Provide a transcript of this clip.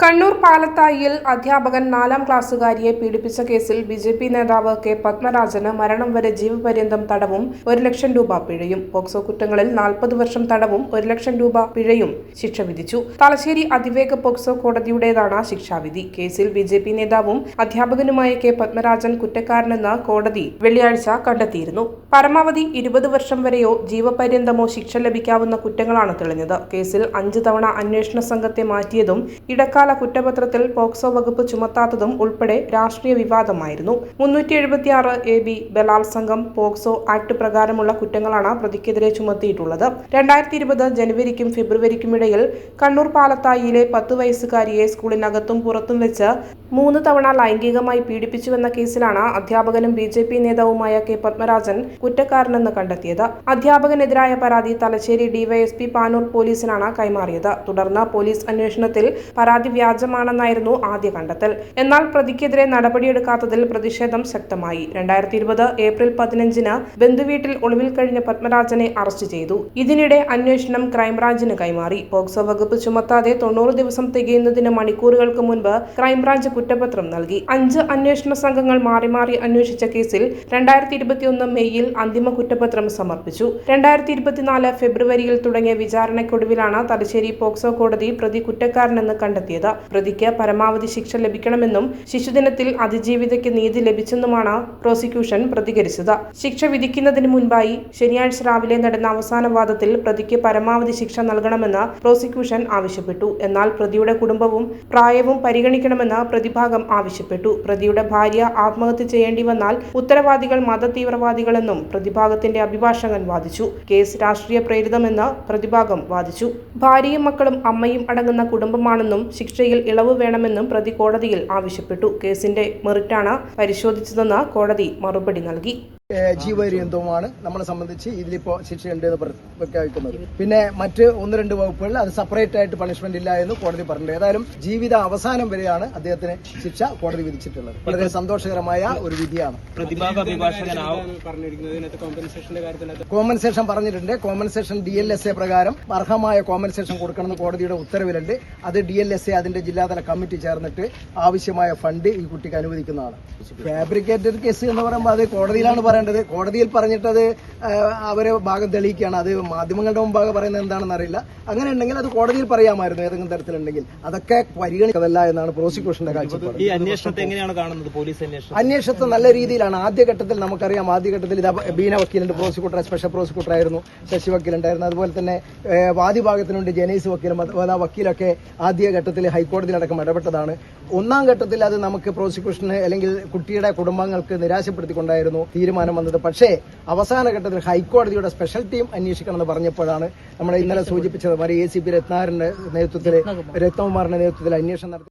കണ്ണൂർ പാലത്തായിൽ അധ്യാപകൻ നാലാം ക്ലാസ്സുകാരിയെ പീഡിപ്പിച്ച കേസിൽ ബി ജെ പി നേതാവ് കെ പത്മരാജന് മരണം വരെ ജീവപര്യന്തം തടവും ഒരു ലക്ഷം രൂപ പിഴയും. പോക്സോ കുറ്റങ്ങളിൽ നാൽപ്പത് വർഷം തടവും ഒരു ലക്ഷം രൂപ പിഴയും ശിക്ഷ വിധിച്ചു. തലശ്ശേരി അതിവേഗ പോക്സോ കോടതിയുടേതാണ് ശിക്ഷാവിധി. കേസിൽ ബി ജെ പി നേതാവും അധ്യാപകനുമായ കെ പത്മരാജൻ കുറ്റക്കാരനെന്ന് കോടതി വെള്ളിയാഴ്ച കണ്ടെത്തിയിരുന്നു. പരമാവധി ഇരുപത് വർഷം വരെയോ ജീവപര്യന്തമോ ശിക്ഷ ലഭിക്കാവുന്ന കുറ്റങ്ങളാണ് തെളിഞ്ഞത്. കേസിൽ അഞ്ച് തവണ അന്വേഷണ സംഘത്തെ മാറ്റിയതും ഇടക്കാല കുറ്റപത്രത്തിൽ പോക്സോ വകുപ്പ് ചുമത്താത്തതും ഉൾപ്പെടെ രാഷ്ട്രീയ വിവാദമായിരുന്നു. മുന്നൂറ്റി എഴുപത്തിയാറ് എ ബി ബലാത്സംഗം പോക്സോ ആക്ട് പ്രകാരമുള്ള കുറ്റങ്ങളാണ് പ്രതിക്കെതിരെ ചുമത്തിയിട്ടുള്ളത്. രണ്ടായിരത്തി ഇരുപത് ജനുവരിക്കും ഫെബ്രുവരിക്കും ഇടയിൽ കണ്ണൂർ പാലത്തായിയിലെ പത്ത് വയസ്സുകാരിയെ സ്കൂളിനകത്തും പുറത്തും വെച്ച് മൂന്ന് തവണ ലൈംഗികമായി പീഡിപ്പിച്ചുവെന്ന കേസിലാണ് അധ്യാപകനും ബി ജെ പി നേതാവുമായ കെ പത്മരാജൻ കുറ്റക്കാരനെന്ന് കണ്ടെത്തിയത്. അധ്യാപകനെതിരായ പരാതി തലശ്ശേരി ഡിവൈഎസ്പി പാനൂർ പോലീസിനാണ് കൈമാറിയത്. തുടർന്ന് പോലീസ് അന്വേഷണത്തിൽ പരാതി വ്യാജമാണെന്നായിരുന്നു ആദ്യ കണ്ടെത്തൽ. എന്നാൽ പ്രതിക്കെതിരെ നടപടിയെടുക്കാത്തതിൽ പ്രതിഷേധം ശക്തമായി. രണ്ടായിരത്തി ഇരുപത് ഏപ്രിൽ പതിനഞ്ചിന് ബന്ധുവീട്ടിൽ ഒളിവിൽ കഴിഞ്ഞ പത്മരാജനെ അറസ്റ്റ് ചെയ്തു. ഇതിനിടെ അന്വേഷണം ക്രൈംബ്രാഞ്ചിന് കൈമാറി. പോക്സോ വകുപ്പ് ചുമത്താതെ തൊണ്ണൂറ് ദിവസം തികയുന്നതിന് മണിക്കൂറുകൾക്ക് മുൻപ് ക്രൈംബ്രാഞ്ച് കുറ്റപത്രം നൽകി. അഞ്ച് അന്വേഷണ സംഘങ്ങൾ മാറി മാറി അന്വേഷിച്ച കേസിൽ രണ്ടായിരത്തി ഇരുപത്തിയൊന്ന് മെയ്യിൽ അന്തിമ കുറ്റപത്രം സമർപ്പിച്ചു. രണ്ടായിരത്തി ഇരുപത്തിനാല് ഫെബ്രുവരിയിൽ തുടങ്ങിയ വിചാരണയ്ക്കൊടുവിലാണ് തലശ്ശേരി പോക്സോ കോടതി പ്രതി കുറ്റക്കാരനെന്ന് കണ്ടെത്തിയത്. പ്രതിക്ക് പരമാവധി ശിക്ഷ ലഭിക്കണമെന്നും ശിശുദിനത്തിൽ അതിജീവിതയ്ക്ക് നീതി ലഭിച്ചെന്നുമാണ് പ്രോസിക്യൂഷൻ പ്രതികരിച്ചത്. ശിക്ഷ വിധിക്കുന്നതിന് മുൻപായി ശനിയാഴ്ച രാവിലെ നടന്ന അവസാന വാദത്തിൽ പ്രതിക്ക് പരമാവധി ശിക്ഷ നൽകണമെന്ന് പ്രോസിക്യൂഷൻ ആവശ്യപ്പെട്ടു. എന്നാൽ പ്രതിയുടെ കുടുംബവും പ്രായവും പരിഗണിക്കണമെന്ന് പ്രതിഭാഗം ആവശ്യപ്പെട്ടു. പ്രതിയുടെ ഭാര്യ ആത്മഹത്യ ചെയ്യേണ്ടി വന്നാൽ ഉത്തരവാദികൾ മതതീവ്രവാദികളെന്നും പ്രതിഭാഗത്തിന്റെ അഭിഭാഷകൻ വാദിച്ചു. കേസ് രാഷ്ട്രീയ പ്രേരിതമെന്ന് പ്രതിഭാഗം വാദിച്ചു. ഭാര്യയും മക്കളും അമ്മയും അടങ്ങുന്ന കുടുംബമാണെന്നും ശിക്ഷയിൽ ഇളവ് വേണമെന്നും പ്രതി കോടതിയിൽ ആവശ്യപ്പെട്ടു. കേസിന്റെ മെറിറ്റാണ് പരിശോധിച്ചതെന്ന് കോടതി മറുപടി നൽകി. ജീവപര്യന്തവുമാണ് നമ്മളെ സംബന്ധിച്ച് ഇതിലിപ്പോ ശിക്ഷയുണ്ട് എന്ന് പ്ര- പ്രഖ്യാപിക്കുന്നത് പിന്നെ മറ്റ് ഒന്ന് രണ്ട് വകുപ്പുകളിൽ അത് സെപ്പറേറ്റ് ആയിട്ട് പണിഷ്മെന്റ് ഇല്ല എന്ന് കോടതി പറഞ്ഞിട്ടുണ്ട്. ഏതായാലും ജീവിത അവസാനം വരെയാണ് അദ്ദേഹത്തിന് ശിക്ഷ കോടതി വിധിച്ചിട്ടുള്ളത്. വളരെ സന്തോഷകരമായ ഒരു വിധിയാണ്. കോമ്പൻസേഷൻ പറഞ്ഞിട്ടുണ്ട്. Compensation D L S A പ്രകാരം അർഹമായ കോമ്പൻസേഷൻ കൊടുക്കണമെന്ന് കോടതിയുടെ ഉത്തരവിലുണ്ട്. അത് ഡി എൽ എസ് എ അതിന്റെ ജില്ലാതല കമ്മിറ്റി ചേർന്നിട്ട് ആവശ്യമായ ഫണ്ട് ഈ കുട്ടിക്ക് അനുവദിക്കുന്നതാണ്. ഫാബ്രിക്കേറ്റഡ് കേസ് എന്ന് പറയുമ്പോൾ അത് കോടതിയിലാണ് പറയേണ്ടത്? കോടതിയിൽ പറഞ്ഞിട്ടത് അവരെ ഭാഗം തെളിയിക്കുകയാണ്. അത് മാധ്യമങ്ങളുടെ മുമ്പാകെ പറയുന്നത് എന്താണെന്ന് അറിയില്ല. അങ്ങനെ ഉണ്ടെങ്കിൽ അത് കോടതിയിൽ പറയാമായിരുന്നു ഏതെങ്കിലും തരത്തിലുണ്ടെങ്കിൽ. അതൊക്കെ പരിഗണിക്കതല്ല എന്നാണ് പ്രോസിക്യൂഷന്റെ കാഴ്ചപ്പാട്. ഈ അന്വേഷണത്തെ എങ്ങനെയാണ് കാണുന്നത് പോലീസ് അന്വേഷണം? അന്വേഷണത്തെ നല്ല രീതിയിലാണ്. ആദ്യഘട്ടത്തിൽ നമുക്കറിയാം ആദ്യഘട്ടത്തിൽ ഇത് ബീന വക്കീലുണ്ട് പ്രോസിക്യൂട്ടർ സ്പെഷ്യൽ പ്രോസിക്യൂട്ടർ ആയിരുന്നു ശശി വക്കീലുണ്ടായിരുന്നു. അതുപോലെ തന്നെ വാദിഭാഗത്തിനുണ്ട് ജനീസ് വക്കീലും. അതുപോലെ ആ വക്കീലൊക്കെ ആദ്യഘട്ടത്തിൽ ഹൈക്കോടതിയിലടക്കം ഇടപെട്ടതാണ്. ഒന്നാം ഘട്ടത്തിൽ അത് നമുക്ക് പ്രോസിക്യൂഷന് അല്ലെങ്കിൽ കുട്ടിയുടെ കുടുംബങ്ങൾക്ക് നിരാശപ്പെടുത്തിക്കൊണ്ടായിരുന്നു തീരുമാനം വന്നത്. പക്ഷേ അവസാന ഘട്ടത്തിൽ ഹൈക്കോടതിയുടെ സ്പെഷ്യൽ ടീം അന്വേഷിക്കണം എന്ന് പറഞ്ഞപ്പോഴാണ് നമ്മൾ ഇന്നലെ സൂചിപ്പിച്ചത്. മാതിരി എ സി പി രത്നാകരന്റെ നേതൃത്വത്തിൽ രത്നകുമാറിന്റെ നേതൃത്വത്തിൽ അന്വേഷണം നടത്തി